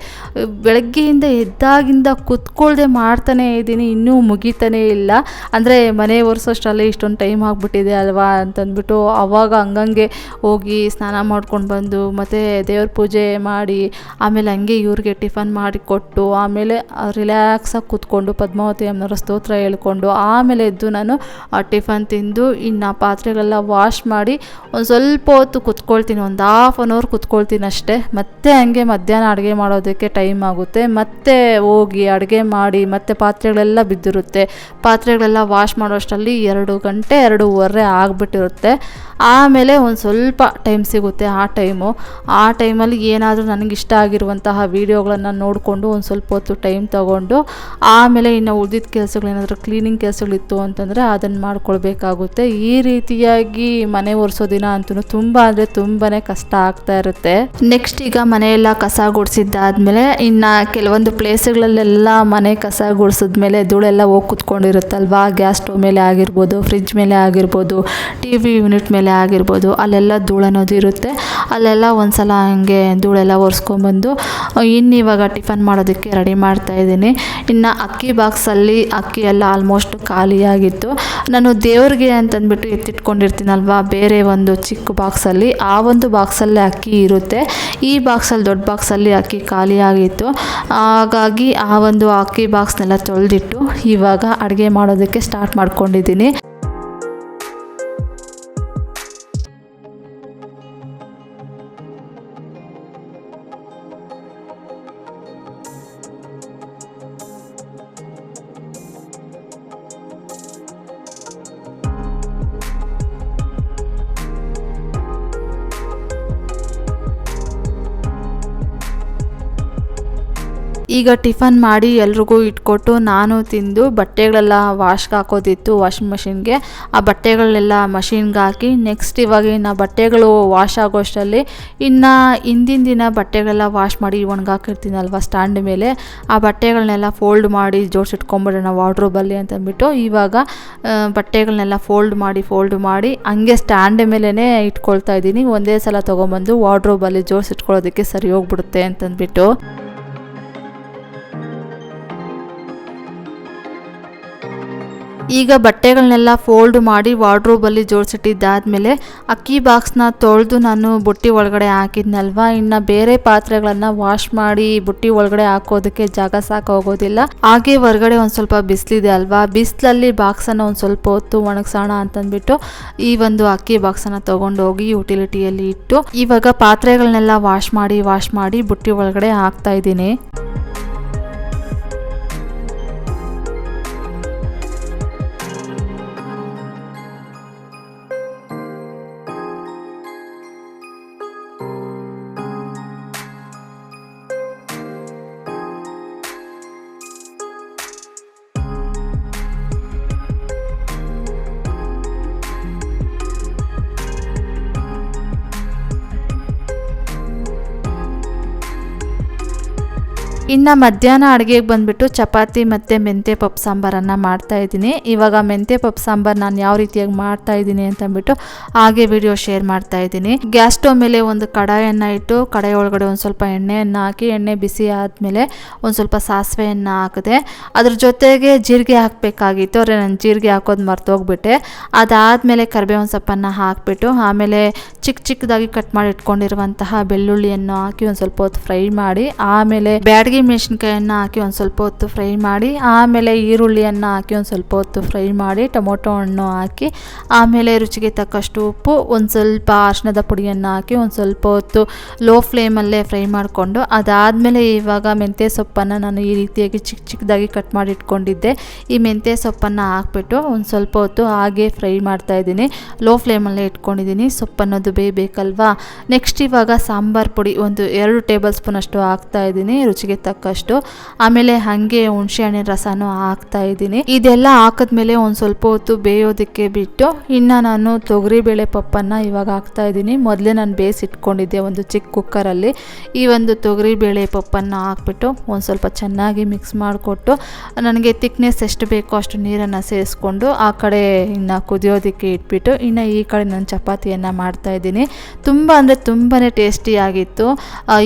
Speaker 1: ಬೆಳಗ್ಗೆಯಿಂದ ಎದ್ದಾಗಿಂದ ಕುತ್ಕೊಳ್ದೆ ಮಾಡ್ತಾನೆ ಇದ್ದೀನಿ, ಇನ್ನೂ ಮುಗಿತಾನೇ ಇಲ್ಲ. ಅಂದರೆ ಮನೆ ಒರೆಸೋಷ್ಟರಲ್ಲಿ ಇಷ್ಟೊಂದು ಟೈಮ್ ಆಗಿಬಿಟ್ಟಿದೆ ಅಲ್ವಾ ಅಂತಂದ್ಬಿಟ್ಟು ಅವಾಗ ಹಂಗಂಗೆ ಹೋಗಿ ಸ್ನಾನ ಮಾಡ್ಕೊಂಡು ಬಂದು, ಮತ್ತು ದೇವ್ರ ಪೂಜೆ ಮಾಡಿ, ಆಮೇಲೆ ಹಂಗೆ ಇವ್ರಿಗೆ ಟಿಫನ್ ಮಾಡಿ ಕೊಟ್ಟು, ಆಮೇಲೆ ರಿಲ್ಯಾಕ್ಸಾಗಿ ಕೂತ್ಕೊಂಡು ಪದ್ಮಾವತಿ ಅಮ್ಮನವರ ಸ್ತೋತ್ರ ಹೇಳ್ಕೊಂಡು, ಆಮೇಲೆ ಎದ್ದು ನಾನು ಆ ಟಿಫನ್ ತಿಂದು, ಇನ್ನು ಪಾತ್ರೆಗಳೆಲ್ಲ ವಾಶ್ ಮಾಡಿ, ಒಂದು ಸ್ವಲ್ಪ ಹೊತ್ತು ಕುತ್ಕೊಳ್ತೀನಿ, ಒಂದು ಹಾಫ್ ಆನ್ ಅವರ್ ಕುತ್ಕೊಳ್ತೀನಿ ಅಷ್ಟೇ. ಮತ್ತೆ ಹಂಗೆ ಮಧ್ಯಾಹ್ನ ಅಡುಗೆ ಮಾಡೋದಕ್ಕೆ ಟೈಮ್ ಆಗುತ್ತೆ. ಮತ್ತೆ ಹೋಗಿ ಅಡುಗೆ ಮಾಡಿ, ಮತ್ತೆ ಪಾತ್ರೆಗಳೆಲ್ಲ ಬಿದ್ದಿರುತ್ತೆ. ಪಾತ್ರೆಗಳೆಲ್ಲ ವಾಶ್ ಮಾಡೋಷ್ಟರಲ್ಲಿ ಎರಡು ಗಂಟೆ, ಎರಡೂವರೆ ಆಗಿಬಿಟ್ಟಿರುತ್ತೆ. ಆಮೇಲೆ ಒಂದು ಸ್ವಲ್ಪ ಟೈಮ್ ಸಿಗುತ್ತೆ ಆ ಟೈಮು ಆ ಟೈಮಲ್ಲಿ ಏನಾದರೂ ನನಗೆ ಇಷ್ಟ ಆಗಿರುವಂತಹ ವೀಡಿಯೋಗಳನ್ನು ನೋಡಿಕೊಂಡು ಒಂದು ಸ್ವಲ್ಪ ಹೊತ್ತು ಟೈಮ್ ತಗೊಂಡು, ಆಮೇಲೆ ಇನ್ನು ಉಳಿದಿದ್ದ ಕೆಲಸಗಳೇನಾದರೂ ಕ್ಲೀನಿಂಗ್ ಕೆಲಸಗಳಿತ್ತು ಅಂತಂದರೆ ಅದನ್ನು ಮಾಡ್ಕೊಳ್ಬೇಕಾಗುತ್ತೆ. ಈ ರೀತಿಯಾಗಿ ಮನೆ ಒರೆಸೋ ದಿನ ಅಂತೂ ತುಂಬ ಅಂದರೆ ತುಂಬಾ ಕಷ್ಟ ಆಗ್ತಾ ಇರುತ್ತೆ. ನೆಕ್ಸ್ಟ್ ಈಗ ಮನೆಯೆಲ್ಲ ಕಸ ಗುಡಿಸಿದ್ದಾದ್ಮೇಲೆ ಇನ್ನು ಕೆಲವೊಂದು ಪ್ಲೇಸ್ಗಳಲ್ಲೆಲ್ಲ ಮನೆ ಕಸ ಗುಡಿಸಿದ್ಮೇಲೆ ಧೂಳೆಲ್ಲ ಹೋಗಿ ಕುತ್ಕೊಂಡಿರುತ್ತಲ್ವಾ? ಗ್ಯಾಸ್ ಸ್ಟೋವ್ ಮೇಲೆ ಆಗಿರ್ಬೋದು ಫ್ರಿಜ್ ಮೇಲೆ ಆಗಿರ್ಬೋದು ಟಿ ವಿ ಯೂನಿಟ್ ಮೇಲೆ ಆಗಿರ್ಬೋದು, ಅಲ್ಲೆಲ್ಲ ಧೂಳು ಅನ್ನೋದು ಇರುತ್ತೆ. ಅಲ್ಲೆಲ್ಲ ಒಂದು ಸಲ ಹಂಗೆ ಧೂಳೆಲ್ಲ ಒರೆಸ್ಕೊಂಬಂದು ಇನ್ನು ಇವಾಗ ಟಿಫನ್ ಮಾಡೋದಕ್ಕೆ ರೆಡಿ ಮಾಡ್ತಾ ಇದ್ದೀನಿ. ಇನ್ನು ಅಕ್ಕಿ ಬಾಕ್ಸಲ್ಲಿ ಅಕ್ಕಿ ಎಲ್ಲ ಆಲ್ಮೋಸ್ಟ್ ಖಾಲಿಯಾಗಿತ್ತು. ನಾನು ದೇವ್ರಿಗೆ ಅಂತಂದ್ಬಿಟ್ಟು ಎತ್ತಿಟ್ಕೊಂಡಿರ್ತೀನಲ್ವ, ಬೇರೆ ಒಂದು ಚಿಕ್ಕ ಬಾಕ್ಸಲ್ಲಿ, ಆ ಒಂದು ಬಾಕ್ಸಲ್ಲೇ ಅಕ್ಕಿ ಇರುತ್ತೆ. ಈ ಬಾಕ್ಸಲ್ಲಿ ದೊಡ್ಡ ಬಾಕ್ಸಲ್ಲಿ ಅಕ್ಕಿ ಖಾಲಿಯಾಗಿತ್ತು. ಹಾಗಾಗಿ ಆ ಒಂದು ಅಕ್ಕಿ ಬಾಕ್ಸ್ನೆಲ್ಲ ತೊಳೆದಿಟ್ಟು ಇವಾಗ ಅಡುಗೆ ಮಾಡೋದಕ್ಕೆ ಸ್ಟಾರ್ಟ್ ಮಾಡ್ಕೊಂಡಿದ್ದೀನಿ. ಈಗ ಟಿಫನ್ ಮಾಡಿ ಎಲ್ರಿಗೂ ಇಟ್ಕೊಟ್ಟು ನಾನು ತಿಂದು ಬಟ್ಟೆಗಳೆಲ್ಲ ವಾಶ್ಗೆ ಹಾಕೋದಿತ್ತು ವಾಷಿಂಗ್ ಮಷಿನ್ಗೆ. ಆ ಬಟ್ಟೆಗಳನ್ನೆಲ್ಲ ಮಷಿನ್ಗೆ ಹಾಕಿ ನೆಕ್ಸ್ಟ್ ಇವಾಗ ಇನ್ನು ಬಟ್ಟೆಗಳು ವಾಶ್ ಆಗೋಷ್ಟರಲ್ಲಿ ಇನ್ನು ಹಿಂದಿನ ದಿನ ಬಟ್ಟೆಗಳೆಲ್ಲ ವಾಶ್ ಮಾಡಿ ಒಣಗಾಕಿರ್ತೀನಲ್ವ ಸ್ಟ್ಯಾಂಡ್ ಮೇಲೆ. ಆ ಬಟ್ಟೆಗಳನ್ನೆಲ್ಲ ಫೋಲ್ಡ್ ಮಾಡಿ ಜೋಡಿಸಿಟ್ಕೊಂಬಿಡೋಣ ವಾರ್ಡ್ರೋಬಲ್ಲಿ ಅಂತಂದ್ಬಿಟ್ಟು ಇವಾಗ ಬಟ್ಟೆಗಳನ್ನೆಲ್ಲ ಫೋಲ್ಡ್ ಮಾಡಿ ಫೋಲ್ಡ್ ಮಾಡಿ ಹಂಗೆ ಸ್ಟ್ಯಾಂಡ್ ಮೇಲೇ ಇಟ್ಕೊಳ್ತಾ ಇದ್ದೀನಿ. ಒಂದೇ ಸಲ ತೊಗೊಂಬಂದು ವಾರ್ಡ್ರೋಬಲ್ಲಿ ಜೋಡಿಸಿಟ್ಕೊಳ್ಳೋದಕ್ಕೆ ಸರಿ ಹೋಗ್ಬಿಡುತ್ತೆ ಅಂತಂದ್ಬಿಟ್ಟು. ಈಗ ಬಟ್ಟೆಗಳನ್ನೆಲ್ಲ ಫೋಲ್ಡ್ ಮಾಡಿ ವಾರ್ಡ್ರೋಬಲ್ಲಿ ಜೋಡಿಸಿಟ್ಟಿದ್ದಾದಮೇಲೆ ಅಕ್ಕಿ ಬಾಕ್ಸ್ನ ತೊಳೆದು ನಾನು ಬುಟ್ಟಿ ಒಳಗಡೆ ಹಾಕಿದ್ನಲ್ವ? ಇನ್ನು ಬೇರೆ ಪಾತ್ರೆಗಳನ್ನು ವಾಶ್ ಮಾಡಿ ಬುಟ್ಟಿ ಒಳಗಡೆ ಹಾಕೋದಕ್ಕೆ ಜಾಗ ಸಾಕಾಗೋದಿಲ್ಲ ಹಾಗೆ ಹೊರಗಡೆ ಒಂದು ಸ್ವಲ್ಪ ಬಿಸಿಲಿದೆ ಅಲ್ವಾ? ಬಿಸಿಲಲ್ಲಿ ಬಾಕ್ಸನ್ನು ಒಂದು ಸ್ವಲ್ಪ ಹೊತ್ತು ಒಣಗಿಸೋಣ ಅಂತಂದ್ಬಿಟ್ಟು ಈ ಒಂದು ಅಕ್ಕಿ ಬಾಕ್ಸನ್ನು ತೊಗೊಂಡೋಗಿ ಯುಟಿಲಿಟಿಯಲ್ಲಿ ಇಟ್ಟು ಇವಾಗ ಪಾತ್ರೆಗಳನ್ನೆಲ್ಲ ವಾಶ್ ಮಾಡಿ ವಾಶ್ ಮಾಡಿ ಬುಟ್ಟಿ ಒಳಗಡೆ ಹಾಕ್ತಾ ಇದ್ದೀನಿ. ಇನ್ನು ಮಧ್ಯಾಹ್ನ ಅಡುಗೆಗೆ ಬಂದುಬಿಟ್ಟು ಚಪಾತಿ ಮತ್ತು ಮೆಂತ್ಯ ಪಪ್ಪು ಸಾಂಬಾರನ್ನು ಮಾಡ್ತಾ ಇದ್ದೀನಿ. ಇವಾಗ ಮೆಂತ್ಯ ಪಪ್ಪು ಸಾಂಬಾರು ನಾನು ಯಾವ ರೀತಿಯಾಗಿ ಮಾಡ್ತಾ ಇದ್ದೀನಿ ಅಂತ ಅಂದ್ಬಿಟ್ಟು ಹಾಗೆ ವಿಡಿಯೋ ಶೇರ್ ಮಾಡ್ತಾ ಇದ್ದೀನಿ. ಗ್ಯಾಸ್ ಸ್ಟವ್ ಮೇಲೆ ಒಂದು ಕಡಾಯನ್ನು ಇಟ್ಟು ಕಡಾಯಿ ಒಳಗಡೆ ಒಂದು ಸ್ವಲ್ಪ ಎಣ್ಣೆಯನ್ನು ಹಾಕಿ, ಎಣ್ಣೆ ಬಿಸಿ ಆದಮೇಲೆ ಒಂದು ಸ್ವಲ್ಪ ಸಾಸಿವೆಯನ್ನು ಹಾಕಿದೆ, ಅದ್ರ ಜೊತೆಗೆ ಜೀರಿಗೆ ಹಾಕಬೇಕಾಗಿತ್ತು. ಆದರೆ ನಾನು ಜೀರಿಗೆ ಹಾಕೋದು ಮರ್ತೋಗ್ಬಿಟ್ಟೆ ಅದಾದಮೇಲೆ ಕರಿಬೇವಿನ ಸೊಪ್ಪನ್ನು ಹಾಕಿಬಿಟ್ಟು, ಆಮೇಲೆ ಚಿಕ್ಕ ಚಿಕ್ಕದಾಗಿ ಕಟ್ ಮಾಡಿ ಇಟ್ಕೊಂಡಿರುವಂತಹ ಬೆಳ್ಳುಳ್ಳಿಯನ್ನು ಹಾಕಿ ಒಂದು ಸ್ವಲ್ಪ ಹೊತ್ತು ಫ್ರೈ ಮಾಡಿ, ಆಮೇಲೆ ಬ್ಯಾಡಗಿ ಮೆಣಸಿನ್ಕಾಯನ್ನು ಹಾಕಿ ಒಂದು ಸ್ವಲ್ಪ ಹೊತ್ತು ಫ್ರೈ ಮಾಡಿ, ಆಮೇಲೆ ಈರುಳ್ಳಿಯನ್ನು ಹಾಕಿ ಒಂದು ಸ್ವಲ್ಪ ಹೊತ್ತು ಫ್ರೈ ಮಾಡಿ, ಟೊಮೊಟೊ ಹಣ್ಣು ಹಾಕಿ, ಆಮೇಲೆ ರುಚಿಗೆ ತಕ್ಕಷ್ಟು ಉಪ್ಪು, ಒಂದು ಸ್ವಲ್ಪ ಅರಿಶಿಣದ ಪುಡಿಯನ್ನು ಹಾಕಿ ಒಂದು ಸ್ವಲ್ಪ ಹೊತ್ತು ಲೋ ಫ್ಲೇಮಲ್ಲೇ ಫ್ರೈ ಮಾಡಿಕೊಂಡು, ಅದಾದಮೇಲೆ ಇವಾಗ ಮೆಂತ್ಯ ಸೊಪ್ಪನ್ನು ನಾನು ಈ ರೀತಿಯಾಗಿ ಚಿಕ್ಕ ಚಿಕ್ಕದಾಗಿ ಕಟ್ ಮಾಡಿ ಇಟ್ಕೊಂಡಿದ್ದೆ. ಈ ಮೆಂತ್ಯ ಸೊಪ್ಪನ್ನು ಹಾಕ್ಬಿಟ್ಟು ಒಂದು ಸ್ವಲ್ಪ ಹೊತ್ತು ಹಾಗೆ ಫ್ರೈ ಮಾಡ್ತಾ ಇದ್ದೀನಿ. ಲೋ ಫ್ಲೇಮಲ್ಲೇ ಇಟ್ಕೊಂಡಿದ್ದೀನಿ. ಸೊಪ್ಪನ್ನೋದು ಬೇಯಬೇಕಲ್ವಾ ನೆಕ್ಸ್ಟ್ ಇವಾಗ ಸಾಂಬಾರು ಪುಡಿ ಒಂದು ಎರಡು ಟೇಬಲ್ ಸ್ಪೂನ್ ಅಷ್ಟು ಹಾಕ್ತಾ ಇದ್ದೀನಿ. ರುಚಿಗೆ ತಕ್ಕಷ್ಟು. ಆಮೇಲೆ ಹಾಗೆ ಹುಣಸೆ ಹಣ್ಣಿನ ರಸನೂ ಹಾಕ್ತಾ ಇದ್ದೀನಿ. ಇದೆಲ್ಲ ಹಾಕಿದ್ಮೇಲೆ ಒಂದು ಸ್ವಲ್ಪ ಹೊತ್ತು ಬೇಯೋದಕ್ಕೆ ಬಿಟ್ಟು, ಇನ್ನು ನಾನು ತೊಗರಿಬೇಳೆ ಪಪ್ಪನ್ನು ಇವಾಗ ಹಾಕ್ತಾ ಇದ್ದೀನಿ. ಮೊದಲೇ ನಾನು ಬೇಯಿಸಿ ಇಟ್ಕೊಂಡಿದ್ದೆ ಒಂದು ಚಿಕ್ಕ ಕುಕ್ಕರಲ್ಲಿ ಈ ಒಂದು ತೊಗರಿಬೇಳೆ ಪಪ್ಪನ್ನು ಹಾಕ್ಬಿಟ್ಟು ಒಂದು ಸ್ವಲ್ಪ ಚೆನ್ನಾಗಿ ಮಿಕ್ಸ್ ಮಾಡಿಕೊಟ್ಟು, ನನಗೆ ತಿಕ್ನೆಸ್ ಎಷ್ಟು ಬೇಕೋ ಅಷ್ಟು ನೀರನ್ನು ಸೇರಿಸ್ಕೊಂಡು ಆ ಕಡೆ ಇನ್ನು ಕುದಿಯೋದಕ್ಕೆ ಇಟ್ಬಿಟ್ಟು, ಇನ್ನು ಈ ಕಡೆ ನಾನು ಚಪಾತಿಯನ್ನು ಮಾಡ್ತಾ ಇದ್ದೀನಿ. ತುಂಬ ಅಂದರೆ ತುಂಬಾ ಟೇಸ್ಟಿಯಾಗಿತ್ತು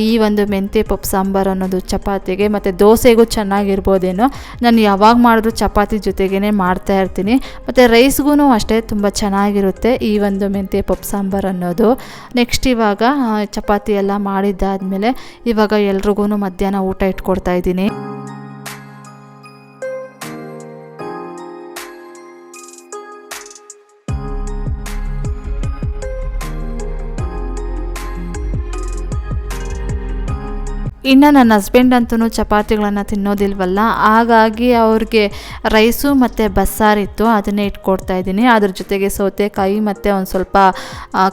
Speaker 1: ಈ ಒಂದು ಮೆಂತ್ಯ ಪಪ್ಪು ಸಾಂಬಾರು ಅನ್ನೋದು ಚಪಾತಿಗೆ, ಮತ್ತು ದೋಸೆಗೂ ಚೆನ್ನಾಗಿರ್ಬೋದೇನೋ, ನಾನು ಯಾವಾಗ ಮಾಡಿದ್ರು ಚಪಾತಿ ಜೊತೆಗೇ ಮಾಡ್ತಾ ಇರ್ತೀನಿ. ಮತ್ತು ರೈಸ್ಗೂ ಅಷ್ಟೇ ತುಂಬ ಚೆನ್ನಾಗಿರುತ್ತೆ ಈ ಒಂದು ಮೆಂತ್ಯ ಪಪ್ಪು ಸಾಂಬಾರು ಅನ್ನೋದು. ನೆಕ್ಸ್ಟ್ ಇವಾಗ ಚಪಾತಿ ಎಲ್ಲ ಮಾಡಿದ್ದಾದಮೇಲೆ ಇವಾಗ ಎಲ್ರಿಗೂ ಮಧ್ಯಾಹ್ನ ಊಟ ಇಟ್ಕೊಡ್ತಾ ಇದ್ದೀನಿ. ಇನ್ನು ನನ್ನ ಹಸ್ಬೆಂಡ್ ಅಂತೂ ಚಪಾತಿಗಳನ್ನು ತಿನ್ನೋದಿಲ್ವಲ್ಲ, ಹಾಗಾಗಿ ಅವ್ರಿಗೆ ರೈಸು ಮತ್ತು ಬಸ್ಸಾರಿತ್ತು ಅದನ್ನೇ ಇಟ್ಕೊಡ್ತಾ ಇದ್ದೀನಿ. ಅದ್ರ ಜೊತೆಗೆ ಸೌತೆಕಾಯಿ ಮತ್ತು ಒಂದು ಸ್ವಲ್ಪ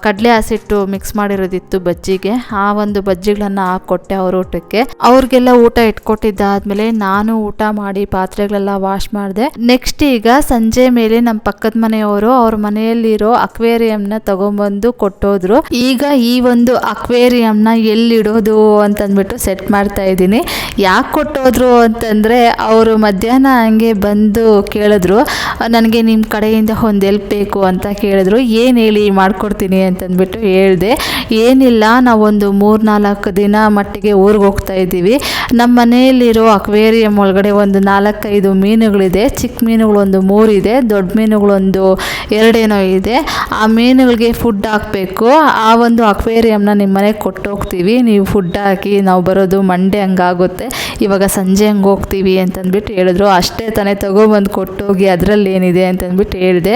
Speaker 1: ಕಡಲೆ ಹಸಿಟ್ಟು ಮಿಕ್ಸ್ ಮಾಡಿರೋದಿತ್ತು ಬಜ್ಜಿಗೆ. ಆ ಒಂದು ಬಜ್ಜಿಗಳನ್ನು ಹಾಕ್ಕೊಟ್ಟೆ ಅವ್ರ ಊಟಕ್ಕೆ. ಅವ್ರಿಗೆಲ್ಲ ಊಟ ಇಟ್ಕೊಟ್ಟಿದ್ದಾದ್ಮೇಲೆ ನಾನು ಊಟ ಮಾಡಿ ಪಾತ್ರೆಗಳೆಲ್ಲ ವಾಶ್ ಮಾಡಿದೆ. ನೆಕ್ಸ್ಟ್ ಈಗ ಸಂಜೆ ಮೇಲೆ ನಮ್ಮ ಪಕ್ಕದ ಮನೆಯವರು ಅವ್ರ ಮನೆಯಲ್ಲಿರೋ ಅಕ್ವೇರಿಯಂನ ತಗೊಂಬಂದು ಕೊಟ್ಟೋದ್ರು. ಈಗ ಈ ಒಂದು ಅಕ್ವೇರಿಯಂನ ಎಲ್ಲಿಡೋದು ಅಂತಂದ್ಬಿಟ್ಟು ಸೆಟ್ ಮಾಡ್ತಾ ಇದ್ದೀನಿ. ಯಾಕೆ ಕೊಟ್ಟೋದ್ರು ಅಂತಂದರೆ ಅವರು ಮಧ್ಯಾಹ್ನ ಹಂಗೆ ಬಂದು ಕೇಳಿದ್ರು, ನನಗೆ ನಿಮ್ಮ ಕಡೆಯಿಂದ ಒಂದು ಎಲ್ಪ್ ಬೇಕು ಅಂತ ಕೇಳಿದ್ರು. ಏನು ಹೇಳಿ ಮಾಡಿಕೊಡ್ತೀನಿ? ಅಂತಂದ್ಬಿಟ್ಟು ಹೇಳಿದೆ. ಏನಿಲ್ಲ, ನಾವೊಂದು ಮೂರು ನಾಲ್ಕು ದಿನ ಮಟ್ಟಿಗೆ ಊರಿಗೆ ಹೋಗ್ತಾ ಇದ್ದೀವಿ. ನಮ್ಮ ಮನೆಯಲ್ಲಿರೋ ಅಕ್ವೇರಿಯಂ ಒಳಗಡೆ ಒಂದು ನಾಲ್ಕೈದು ಮೀನುಗಳಿದೆ. ಚಿಕ್ಕ ಮೀನುಗಳೊಂದು ಮೂರಿದೆ, ದೊಡ್ಡ ಮೀನುಗಳೊಂದು ಎರಡೇನೋ ಇದೆ. ಆ ಮೀನುಗಳಿಗೆ ಫುಡ್ ಹಾಕಬೇಕು. ಆ ಒಂದು ಅಕ್ವೇರಿಯಂನ ನಿಮ್ಮ ಮನೆಗೆ ಕೊಟ್ಟೋಗ್ತೀವಿ. ನೀವು ಫುಡ್ ಹಾಕಿ ನಾವು ಬರೋದು ಮಂಡೆ ಹಂಗಾಗುತ್ತೆ. ಇವಾಗ ಸಂಜೆ ಹಂಗೆ ಹೋಗ್ತೀವಿ ಅಂತಂದ್ಬಿಟ್ಟು ಹೇಳಿದ್ರು. ಅಷ್ಟೇ ತಾನೇ ತೊಗೊಬಂದು ಕೊಟ್ಟೋಗಿ ಅದರಲ್ಲಿ ಏನಿದೆ ಅಂತಂದ್ಬಿಟ್ಟು ಹೇಳಿದೆ.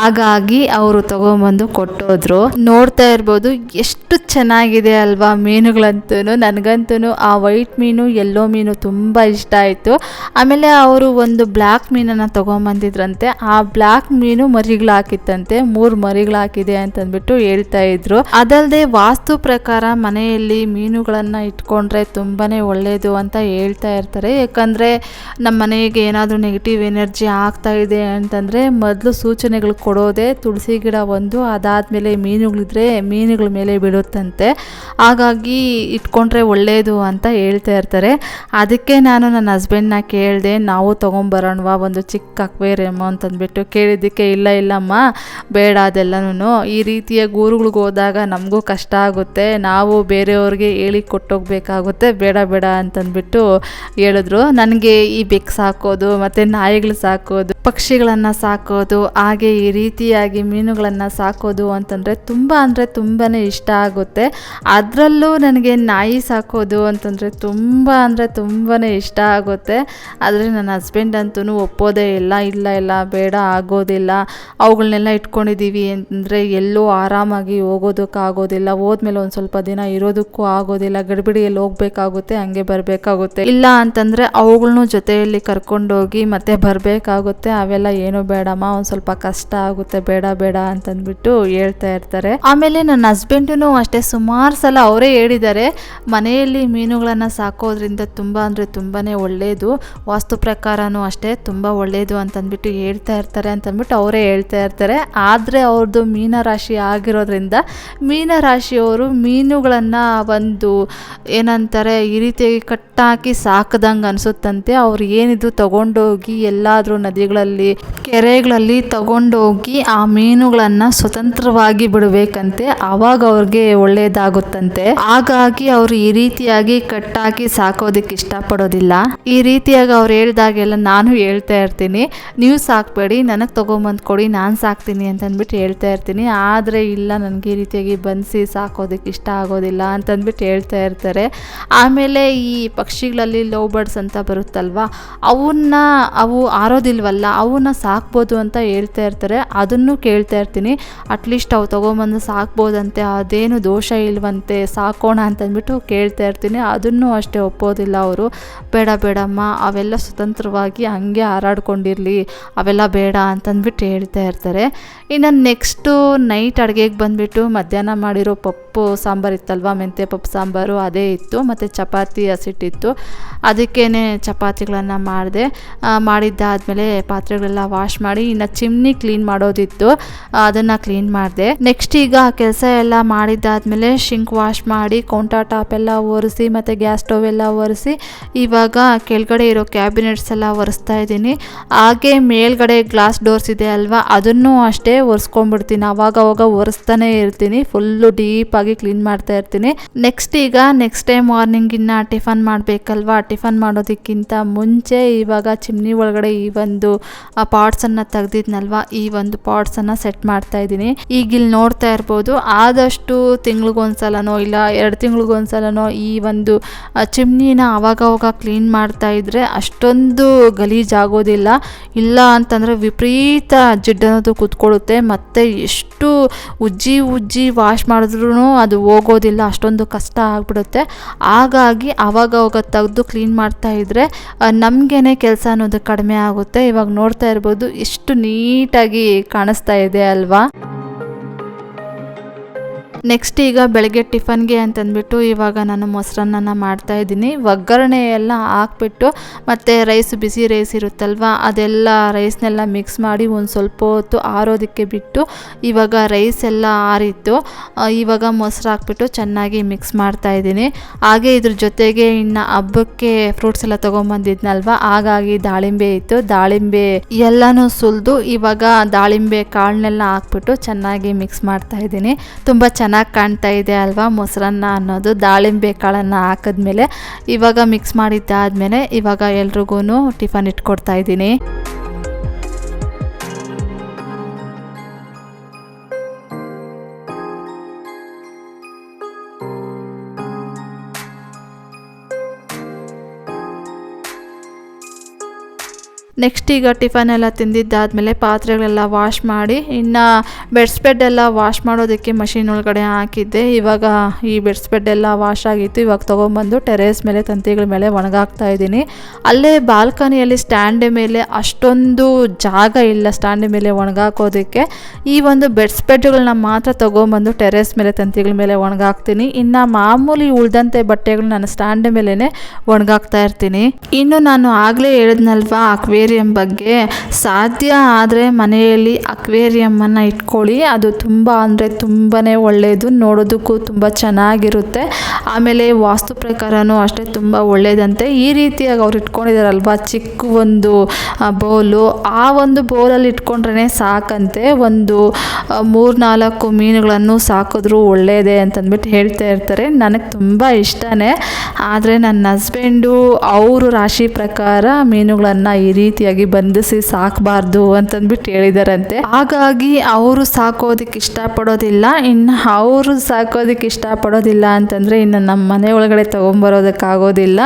Speaker 1: ಹಾಗಾಗಿ ಅವರು ತೊಗೊಂಬಂದು ಕೊಟ್ಟೋದ್ರು. ನೋಡ್ತಾ ಇರ್ಬೋದು ಎಷ್ಟು ಚೆನ್ನಾಗಿದೆ ಅಲ್ವಾ ಮೀನುಗಳಂತೂ ನನಗಂತೂ ಆ ವೈಟ್ ಮೀನು ಎಲ್ಲೋ ಮೀನು ತುಂಬ ಇಷ್ಟ ಆಯಿತು. ಆಮೇಲೆ ಅವರು ಒಂದು ಬ್ಲ್ಯಾಕ್ ಮೀನನ್ನು ತೊಗೊಂಬಂದಿದ್ರಂತೆ. ಆ ಬ್ಲ್ಯಾಕ್ ಮೀನು ಮರಿಗಳು ಹಾಕಿತ್ತಂತೆ ಮೂರು ಮರಿಗಳು ಹಾಕಿದೆ ಅಂತಂದ್ಬಿಟ್ಟು ಹೇಳ್ತಾ ಇದ್ರು. ಅದಲ್ಲದೆ ವಾಸ್ತು ಪ್ರಕಾರ ಮನೆಯಲ್ಲಿ ಮೀನುಗಳನ್ನು ಇಟ್ಕೊಂಡ್ರೆ ತುಂಬಾ ಒಳ್ಳೆಯದು ಅಂತ ಹೇಳ್ತಾ ಇರ್ತಾರೆ. ಯಾಕಂದರೆ ನಮ್ಮ ಮನೆಗೆ ಏನಾದರೂ ನೆಗೆಟಿವ್ ಎನರ್ಜಿ ಆಗ್ತಾ ಇದೆ ಅಂತಂದರೆ ಮೊದಲು ಸೂಚನೆಗಳು ಕೊಡೋದೇ ತುಳಸಿ ಗಿಡ ಒಂದು, ಅದಾದಮೇಲೆ ಮೀನುಗಳಿದ್ರೆ ಮೀನುಗಳ ಮೇಲೆ ಬಿಡುತ್ತಂತೆ ಹಾಗಾಗಿ ಇಟ್ಕೊಂಡ್ರೆ ಒಳ್ಳೆಯದು ಅಂತ ಹೇಳ್ತಾ ಇರ್ತಾರೆ. ಅದಕ್ಕೆ ನಾನು ನನ್ನ ಹಸ್ಬೆಂಡ್ನ ಕೇಳಿದೆ, ನಾವು ತೊಗೊಂಬರೋಣವಾ ಒಂದು ಚಿಕ್ಕ ಅಕ್ವೇರಿಯಮ್ ಅಂತಂದ್ಬಿಟ್ಟು ಕೇಳಿದ್ದಕ್ಕೆ, ಇಲ್ಲ, ಇಲ್ಲಮ್ಮ, ಬೇಡ ಅದೆಲ್ಲನೂ ಈ ರೀತಿಯ ಗೂರುಗಳಿಗೆ ಹೋದಾಗ ನಮಗೂ ಕಷ್ಟ ಆಗುತ್ತೆ. ನಾವು ಬೇರೆಯವ್ರಿಗೆ ಹೇಳಿ ಕೊಟ್ಟೋಗ್ಬೇಕಾಗುತ್ತೆ. ಬೇಡ ಬೇಡ ಅಂತಂದ್ಬಿಟ್ಟು ಹೇಳಿದ್ರು. ನನಗೆ ಈ ಬೆಕ್ಕು ಸಾಕೋದು ಮತ್ತು ನಾಯಿಗಳು ಸಾಕೋದು ಪಕ್ಷಿಗಳನ್ನು ಸಾಕೋದು, ಹಾಗೆ ಈ ರೀತಿಯಾಗಿ ಮೀನುಗಳನ್ನು ಸಾಕೋದು ಅಂತಂದರೆ ತುಂಬ ಅಂದರೆ ತುಂಬಾ ಇಷ್ಟ ಆಗುತ್ತೆ. ಅದರಲ್ಲೂ ನನಗೆ ನಾಯಿ ಸಾಕೋದು ಅಂತಂದರೆ ತುಂಬ ಅಂದರೆ ತುಂಬಾ ಇಷ್ಟ ಆಗುತ್ತೆ. ಆದರೆ ನನ್ನ ಹಸ್ಬೆಂಡ್ ಅಂತೂ ಒಪ್ಪೋದೇ ಇಲ್ಲ ಇಲ್ಲ ಇಲ್ಲ, ಬೇಡ, ಆಗೋದಿಲ್ಲ. ಅವುಗಳನ್ನೆಲ್ಲ ಇಟ್ಕೊಂಡಿದ್ದೀವಿ ಅಂತಂದರೆ ಎಲ್ಲೂ ಆರಾಮಾಗಿ ಹೋಗೋದಕ್ಕಾಗೋದಿಲ್ಲ ಹೋದ್ಮೇಲೆ ಒಂದು ಸ್ವಲ್ಪ ದಿನ ಇರೋದಕ್ಕೂ ಆಗೋದಿಲ್ಲ. ಗಡಿಬಿಡಿಯಲ್ಲಿ ಹೋಗಬೇಕಾಗುತ್ತೆ, ಹಂಗೆ ಬರಬೇಕಾಗುತ್ತೆ. ಇಲ್ಲ ಅಂತಂದರೆ ಅವುಗಳನ್ನೂ ಜೊತೆಯಲ್ಲಿ ಕರ್ಕೊಂಡೋಗಿ ಮತ್ತೆ ಬರಬೇಕಾಗುತ್ತೆ. ಅವೆಲ್ಲ ಏನು ಬೇಡಮ್ಮ, ಒಂದು ಸ್ವಲ್ಪ ಕಷ್ಟ ಆಗುತ್ತೆ, ಬೇಡ ಬೇಡ ಅಂತಂದ್ಬಿಟ್ಟು ಹೇಳ್ತಾ ಇರ್ತಾರೆ. ಆಮೇಲೆ ನನ್ನ ಹಸ್ಬೆಂಡೂ ಅಷ್ಟೇ ಸುಮಾರು ಸಲ ಅವರೇ ಹೇಳಿದ್ದಾರೆ, ಮನೆಯಲ್ಲಿ ಮೀನುಗಳನ್ನು ಸಾಕೋದ್ರಿಂದ ತುಂಬ ಅಂದರೆ ತುಂಬಾ ಒಳ್ಳೆಯದು ವಾಸ್ತು ಪ್ರಕಾರನೂ ಅಷ್ಟೇ ತುಂಬ ಒಳ್ಳೆಯದು ಅಂತಂದ್ಬಿಟ್ಟು ಹೇಳ್ತಾ ಇರ್ತಾರೆ ಅಂತಂದ್ಬಿಟ್ಟು ಅವರೇ ಹೇಳ್ತಾ ಇರ್ತಾರೆ. ಆದರೆ ಅವ್ರದ್ದು ಮೀನರಾಶಿ ಆಗಿರೋದ್ರಿಂದ ಮೀನರಾಶಿಯವರು ಮೀನುಗಳನ್ನು ಒಂದು ಏನಂತಾರೆ, ಈ ರೀತಿಯಾಗಿ ಕಟ್ಟಾಕಿ ಸಾಕದಂಗೆ ಅನಿಸುತ್ತಂತೆ. ಅವ್ರು ಏನಿದು ತಗೊಂಡೋಗಿ ಎಲ್ಲಾದರೂ ನದಿಗಳಲ್ಲಿ ಕೆರೆಗಳಲ್ಲಿ ತಗೊಂಡೋಗಿ ಆ ಮೀನುಗಳನ್ನು ಸ್ವತಂತ್ರವಾಗಿ ಬಿಡಬೇಕಂತೆ ಆವಾಗ ಅವ್ರಿಗೆ ಒಳ್ಳೆಯದಾಗುತ್ತಂತೆ ಹಾಗಾಗಿ ಅವರು ಈ ರೀತಿಯಾಗಿ ಕಟ್ಟಾಕಿ ಸಾಕೋದಕ್ಕೆ ಇಷ್ಟಪಡೋದಿಲ್ಲ. ಈ ರೀತಿಯಾಗಿ ಅವ್ರು ಹೇಳಿದಾಗೆಲ್ಲ ನಾನು ಹೇಳ್ತಾ ಇರ್ತೀನಿ. ನೀವು ಸಾಕಬೇಡಿ, ನನಗೆ ತೊಗೊಂಬಂದು ಕೊಡಿ, ನಾನು ಸಾಕ್ತೀನಿ ಅಂತ ಅಂದ್ಬಿಟ್ಟು ಹೇಳ್ತಾ ಇರ್ತೀನಿ. ಆದರೆ ಇಲ್ಲ, ನನಗೆ ಈ ರೀತಿಯಾಗಿ ಬನ್ಸಿ ಸಾಕೋದಕ್ಕೆ ಇಷ್ಟ ಆಗೋದಿಲ್ಲ ಅಂತಂದ್ಬಿಟ್ಟು ಹೇಳ್ತಾ ಇರ್ತಾರೆ. ಆಮೇಲೆ ಈ ಪಕ್ಷಿಗಳಲ್ಲಿ ಲವ್ ಬರ್ಡ್ಸ್ ಅಂತ ಬರುತ್ತಲ್ವ, ಅವನ್ನ ಅವು ಆರೋದಿಲ್ವಲ್ಲ ಅವನ್ನ ಸಾಕ್ಬೋದು ಅಂತ ಹೇಳ್ತಾ ಇರ್ತಾರೆ. ಅದನ್ನು ಕೇಳ್ತಾ ಇರ್ತೀನಿ. ಅಟ್ಲೀಸ್ಟ್ ಅವು ತೊಗೊಂಬಂದು ಸಾಕ್ಬೋದಂತೆ, ಅದೇನು ದೋಷ ಇಲ್ವಂತೆ, ಸಾಕೋಣ ಅಂತಂದ್ಬಿಟ್ಟು ಕೇಳ್ತಾ ಇರ್ತೀನಿ. ಅದನ್ನು ಅಷ್ಟೇ ಒಪ್ಪೋದಿಲ್ಲ ಅವರು. ಬೇಡ, ಬೇಡಮ್ಮ, ಅವೆಲ್ಲ ಸ್ವತಂತ್ರವಾಗಿ ಹಂಗೆ ಹಾರಾಡ್ಕೊಂಡಿರಲಿ, ಅವೆಲ್ಲ ಬೇಡ ಅಂತಂದ್ಬಿಟ್ಟು ಹೇಳ್ತಾ ಇರ್ತಾರೆ. ಇನ್ನು ನೆಕ್ಸ್ಟು ನೈಟ್ ಅಡುಗೆಗೆ ಬಂದುಬಿಟ್ಟು ಮಧ್ಯಾಹ್ನ ಮಾಡಿರೋ ಪಪ್ಪು ಸಾಂಬಾರು ಇತ್ತಲ್ವ, ಮೆಂತ್ಯ ಪಪ್ಪು ಸಾಂಬಾರು, ಅದೇ ಇತ್ತು. ಮತ್ತು ಚಪಾತಿ ಹಸಿಟ್ಟಿತ್ತು. ಅದಕ್ಕೇ ಚಪಾತಿಗಳನ್ನು ಮಾಡಿದೆ ಮಾಡಿದ್ದಾದಮೇಲೆ ಪಾತ್ರೆಗಳೆಲ್ಲ ವಾಶ್ ಮಾಡಿ ಇನ್ನು ಚಿಮ್ನಿ ಕ್ಲೀನ್ ಮಾಡೋದಿತ್ತು, ಅದನ್ನು ಕ್ಲೀನ್ ಮಾಡಿದೆ. ನೆಕ್ಸ್ಟ್ ಈಗ ಕೆಲಸ ಎಲ್ಲ ಮಾಡಿದ್ದಾದಮೇಲೆ ಶಿಂಕ್ ವಾಶ್ ಮಾಡಿ ಕೌಂಟರ್ ಟಾಪ್ ಎಲ್ಲ ಒರೆಸಿ ಮತ್ತು ಗ್ಯಾಸ್ ಸ್ಟವ್ ಎಲ್ಲ ಒರೆಸಿ ಇವಾಗ ಕೆಳಗಡೆ ಇರೋ ಕ್ಯಾಬಿನೆಟ್ಸ್ ಎಲ್ಲ ಒರೆಸ್ತಾ ಇದ್ದೀನಿ. ಹಾಗೆ ಮೇಲ್ಗಡೆ ಗ್ಲಾಸ್ ಡೋರ್ಸ್ ಇದೆ ಅಲ್ವಾ, ಅದನ್ನು ಅಷ್ಟೇ ಒರೆಸ್ಕೊಂಡ್ಬಿಡ್ತೀನಿ. ಅವಾಗ ಅವಾಗ ಒರೆಸ್ತಾನೆ ಇರ್ತೀನಿ ಫುಲ್ಲು ಡೀಪಾಗಿ ಕ್ಲೀನ್ ಮಾಡ್ತಾ ಇರ್ತೀನಿ. ನೆಕ್ಸ್ಟ್ ಈಗ ನೆಕ್ಸ್ಟ್ ಡೇ ಮಾರ್ನಿಂಗ್ ಇನ್ನು ಟಿಫನ್ ಮಾಡಬೇಕಲ್ವಾ ಟಿಫನ್ ಮಾಡೋದಕ್ಕಿಂತ ಮುಂಚೆ ಇವಾಗ ಚಿಮ್ನಿ ಒಳಗಡೆ ಈ ಒಂದು ಪಾಟ್ಸನ್ನು ತೆಗ್ದಿದ್ನಲ್ವ? ಈ ಒಂದು ಪಾಟ್ಸನ್ನು ಸೆಟ್ ಮಾಡ್ತಾ ಇದ್ದೀನಿ. ಈಗ ಇಲ್ಲಿ ನೋಡ್ತಾ ಇರ್ಬೋದು, ಆದಷ್ಟು ತಿಂಗ್ಳಿಗೊಂದ್ಸಲನೋ ಇಲ್ಲ ಎರಡು ತಿಂಗ್ಳಿಗೊಂದ್ಸಲನೋ ಈ ಒಂದು ಚಿಮ್ನಿನ ಅವಾಗ ಅವಾಗ ಕ್ಲೀನ್ ಮಾಡ್ತಾ ಇದ್ರೆ ಅಷ್ಟೊಂದು ಗಲೀಜಾಗೋದಿಲ್ಲ ಇಲ್ಲ ಅಂತಂದರೆ ವಿಪರೀತ ಜಿಡ್ಡನ್ನೋದು ಕೂತ್ಕೊಳ್ಳುತ್ತೆ. ಮತ್ತು ಎಷ್ಟು ಉಜ್ಜಿ ಉಜ್ಜಿ ವಾಶ್ ಮಾಡಿದ್ರೂ ಅದು ಹೋಗೋದಿಲ್ಲ. ಅಷ್ಟೊಂದು ಕಷ್ಟ ಆಗಿಬಿಡುತ್ತೆ. ಹಾಗಾಗಿ ಅವಾಗ ಅವಾಗ ತೆಗೆದು ಕ್ಲೀನ್ ಮಾಡ್ತಾ ಇದ್ದರೆ ನಮಗೇನೆ ಕೆಲಸ ಅನ್ನೋದು ಕಡಿಮೆ ಆಗುತ್ತೆ. ಇವಾಗ ನೋಡ್ತಾ ಇರ್ಬೋದು. ಎಷ್ಟು ನೀಟಾಗಿ ಕಾಣಿಸ್ತಾ ಇದೆ ಅಲ್ವಾ? ನೆಕ್ಸ್ಟ್ ಈಗ ಬೆಳಗ್ಗೆ ಟಿಫನ್ಗೆ ಅಂತಂದ್ಬಿಟ್ಟು ಇವಾಗ ನಾನು ಮೊಸರನ್ನ ಮಾಡ್ತಾ ಇದ್ದೀನಿ. ಒಗ್ಗರಣೆ ಎಲ್ಲ ಹಾಕ್ಬಿಟ್ಟು ಮತ್ತು ರೈಸ್ ಬಿಸಿ ರೈಸ್ ಇರುತ್ತಲ್ವ, ಅದೆಲ್ಲ ರೈಸ್ನೆಲ್ಲ ಮಿಕ್ಸ್ ಮಾಡಿ ಒಂದು ಸ್ವಲ್ಪ ಹೊತ್ತು ಆರೋದಕ್ಕೆ ಬಿಟ್ಟು ಇವಾಗ ರೈಸ್ ಎಲ್ಲ ಆರಿತ್ತು. ಇವಾಗ ಮೊಸರು ಹಾಕ್ಬಿಟ್ಟು ಚೆನ್ನಾಗಿ ಮಿಕ್ಸ್ ಮಾಡ್ತಾ ಇದ್ದೀನಿ. ಹಾಗೆ ಇದ್ರ ಜೊತೆಗೆ ಇನ್ನು ಹಬ್ಬಕ್ಕೆ ಫ್ರೂಟ್ಸ್ ಎಲ್ಲ ತೊಗೊಂಬಂದಿದ್ನಲ್ವ, ಹಾಗಾಗಿ ದಾಳಿಂಬೆ ಇತ್ತು. ದಾಳಿಂಬೆ ಎಲ್ಲನೂ ಸುಲಿದು ಇವಾಗ ದಾಳಿಂಬೆ ಕಾಳನ್ನೆಲ್ಲ ಹಾಕ್ಬಿಟ್ಟು ಚೆನ್ನಾಗಿ ಮಿಕ್ಸ್ ಮಾಡ್ತಾ ಇದ್ದೀನಿ. ತುಂಬ ಚೆನ್ನಾಗಿ ಚೆನ್ನಾಗಿ ಕಾಣ್ತಾ ಇದೆ ಅಲ್ವಾ ಮೊಸರನ್ನ ಅನ್ನೋದು, ದಾಳಿಂಬೆ ಕಾಳನ್ನು ಹಾಕಿದ್ಮೇಲೆ ಇವಾಗ ಮಿಕ್ಸ್ ಮಾಡಿದ್ದಾದಮೇಲೆ ಇವಾಗ ಎಲ್ರಿಗೂ ಟಿಫನ್ ಇಟ್ಕೊಡ್ತಾ ಇದ್ದೀನಿ. ನೆಕ್ಸ್ಟ್ ಈಗ ಟಿಫನ್ ಎಲ್ಲ ತಿಂದಿದ್ದಾದಮೇಲೆ ಪಾತ್ರೆಗಳೆಲ್ಲ ವಾಶ್ ಮಾಡಿ, ಇನ್ನು ಬೆಡ್ಸ್ಬೆಡ್ ಎಲ್ಲ ವಾಶ್ ಮಾಡೋದಕ್ಕೆ ಮಷಿನ್ ಒಳಗಡೆ ಹಾಕಿದ್ದೆ. ಇವಾಗ ಈ ಬೆಡ್ಸ್ಬೆಡ್ ಎಲ್ಲ ವಾಶ್ ಆಗಿತ್ತು. ಇವಾಗ ತೊಗೊಂಬಂದು ಟೆರೇಸ್ ಮೇಲೆ, ತಂತಿಗಳ ಮೇಲೆ ಒಣಗಾಕ್ತಾ ಇದ್ದೀನಿ. ಅಲ್ಲೇ ಬಾಲ್ಕನಿಯಲ್ಲಿ ಸ್ಟ್ಯಾಂಡ್ ಮೇಲೆ ಅಷ್ಟೊಂದು ಜಾಗ ಇಲ್ಲ ಸ್ಟ್ಯಾಂಡ್ ಮೇಲೆ ಒಣಗಾಕೋದಕ್ಕೆ. ಈ ಒಂದು ಬೆಡ್ಸ್ಬೆಡ್ಗಳನ್ನ ಮಾತ್ರ ತೊಗೊಂಬಂದು ಟೆರೇಸ್ ಮೇಲೆ, ತಂತಿಗಳ ಮೇಲೆ ಒಣಗಾಕ್ತೀನಿ. ಇನ್ನು ಮಾಮೂಲಿ ಉಳ್ದಂತೆ ಬಟ್ಟೆಗಳು ನಾನು ಸ್ಟ್ಯಾಂಡ್ ಮೇಲೇ ಒಣಗಾಕ್ತಾ ಇರ್ತೀನಿ. ಇನ್ನು ನಾನು ಆಗಲೇ ಹೇಳಿದ್ನಲ್ವಾ ಅಕ್ವೇರಿಯಂ ಬಗ್ಗೆ ಸಾಧ್ಯ ಆದರೆ ಮನೆಯಲ್ಲಿ ಅಕ್ವೇರಿಯಮ್ಮನ್ನು ಇಟ್ಕೊಳ್ಳಿ. ಅದು ತುಂಬ ಅಂದರೆ ತುಂಬಾ ಒಳ್ಳೆಯದು ನೋಡೋದಕ್ಕೂ ತುಂಬ ಚೆನ್ನಾಗಿರುತ್ತೆ. ಆಮೇಲೆ ವಾಸ್ತು ಪ್ರಕಾರನೂ ಅಷ್ಟೇ ತುಂಬ ಒಳ್ಳೆಯದಂತೆ ಈ ರೀತಿಯಾಗಿ ಅವ್ರು ಇಟ್ಕೊಂಡಿದಾರಲ್ವ? ಚಿಕ್ಕ ಒಂದು ಬೌಲು. ಆ ಒಂದು ಬೌಲಲ್ಲಿ ಇಟ್ಕೊಂಡ್ರೇ ಸಾಕಂತೆ. ಒಂದು ಮೂರ್ನಾಲ್ಕು ಮೀನುಗಳನ್ನು ಸಾಕಿದ್ರು ಒಳ್ಳೆಯದೇ ಅಂತಂದ್ಬಿಟ್ಟು ಹೇಳ್ತಾ ಇರ್ತಾರೆ. ನನಗೆ ತುಂಬ ಇಷ್ಟನೇ. ಆದರೆ ನನ್ನ ಹಸ್ಬೆಂಡು, ಅವರು ರಾಶಿ ಪ್ರಕಾರ ಮೀನುಗಳನ್ನು ಈ ರೀತಿಯಾಗಿ ಬಂಧಿಸಿ ಸಾಕಬಾರ್ದು ಅಂತಂದ್ಬಿಟ್ಟು ಹೇಳಿದಾರಂತೆ. ಹಾಗಾಗಿ ಅವರು ಸಾಕೋದಕ್ಕೆ ಇಷ್ಟಪಡೋದಿಲ್ಲ, ಇನ್ನು ಅವರು ಸಾಕೋದಕ್ಕೆ ಇಷ್ಟಪಡೋದಿಲ್ಲ ಅಂತಂದರೆ ಇನ್ನು ನಮ್ಮ ಮನೆ ಒಳಗಡೆ ತೊಗೊಂಬರೋದಕ್ಕಾಗೋದಿಲ್ಲ.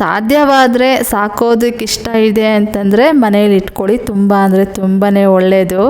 Speaker 1: ಸಾಧ್ಯವಾದರೆ ಸಾಕೋದಕ್ಕೆ ಇಷ್ಟ ಇದೆ ಅಂತಂದರೆ ಮನೇಲಿ ಇಟ್ಕೊಳ್ಳಿ, ತುಂಬ ಅಂದರೆ ತುಂಬಾ ಒಳ್ಳೆಯದು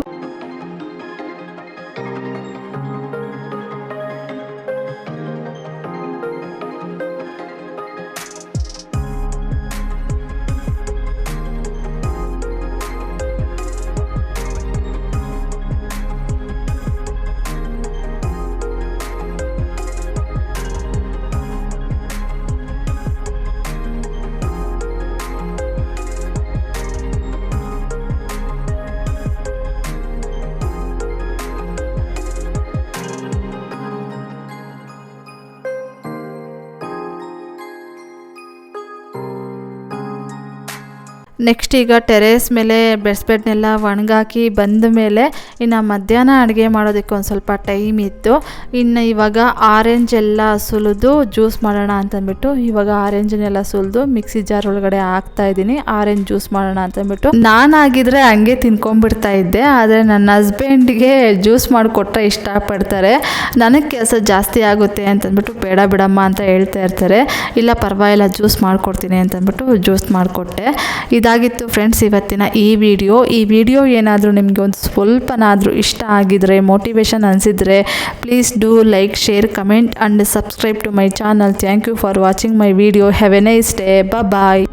Speaker 1: ನೆಕ್ಸ್ಟ್ ಈಗ ಟೆರೇಸ್ ಮೇಲೆ ಬೆಡ್ಸ್ಬೆಡ್ನೆಲ್ಲ ಒಣಗಾಕಿ ಬಂದ ಮೇಲೆ ಇನ್ನು ಮಧ್ಯಾಹ್ನ ಅಡುಗೆ ಮಾಡೋದಕ್ಕೆ ಒಂದು ಸ್ವಲ್ಪ ಟೈಮ್ ಇತ್ತು. ಇನ್ನು ಇವಾಗ ಆರೆಂಜ್ ಎಲ್ಲ ಸುಲಿದು ಜ್ಯೂಸ್ ಮಾಡೋಣ ಅಂತಂದ್ಬಿಟ್ಟು ಇವಾಗ ಆರೆಂಜನ್ನೆಲ್ಲ ಸುಲಿದು ಮಿಕ್ಸಿ ಜಾರ್ ಒಳಗಡೆ ಹಾಕ್ತಾ ಇದ್ದೀನಿ. ಆರೆಂಜ್ ಜ್ಯೂಸ್ ಮಾಡೋಣ ಅಂತಂದ್ಬಿಟ್ಟು. ನಾನಾಗಿದ್ರೆ ಹಂಗೆ ತಿನ್ಕೊಂಡ್ಬಿಡ್ತಾ ಇದ್ದೆ, ಆದರೆ ನನ್ನ ಹಸ್ಬೆಂಡ್ಗೆ ಜ್ಯೂಸ್ ಮಾಡಿಕೊಟ್ರೆ ಇಷ್ಟಪಡ್ತಾರೆ. ನನಗೆ ಕೆಲಸ ಜಾಸ್ತಿ ಆಗುತ್ತೆ ಅಂತಂದ್ಬಿಟ್ಟು ಬೇಡ ಬಿಡಮ್ಮ ಅಂತ ಹೇಳ್ತಾ ಇರ್ತಾರೆ. ಇಲ್ಲ ಪರವಾಗಿಲ್ಲ ಜ್ಯೂಸ್ ಮಾಡಿಕೊಡ್ತೀನಿ ಅಂತಂದ್ಬಿಟ್ಟು ಜ್ಯೂಸ್ ಮಾಡಿಕೊಟ್ಟೆ. ಇದಾಗಿತ್ತು ಫ್ರೆಂಡ್ಸ್ ಇವತ್ತಿನ ಈ ವಿಡಿಯೋ ಈ ವಿಡಿಯೋ ಏನಾದರೂ ನಿಮಗೆ ಒಂದು ಸ್ವಲ್ಪನಾದರೂ ಇಷ್ಟ ಆಗಿದರೆ motivation ಅನಿಸಿದರೆ please do like share comment and subscribe to my channel thank you for watching my video have a nice day bye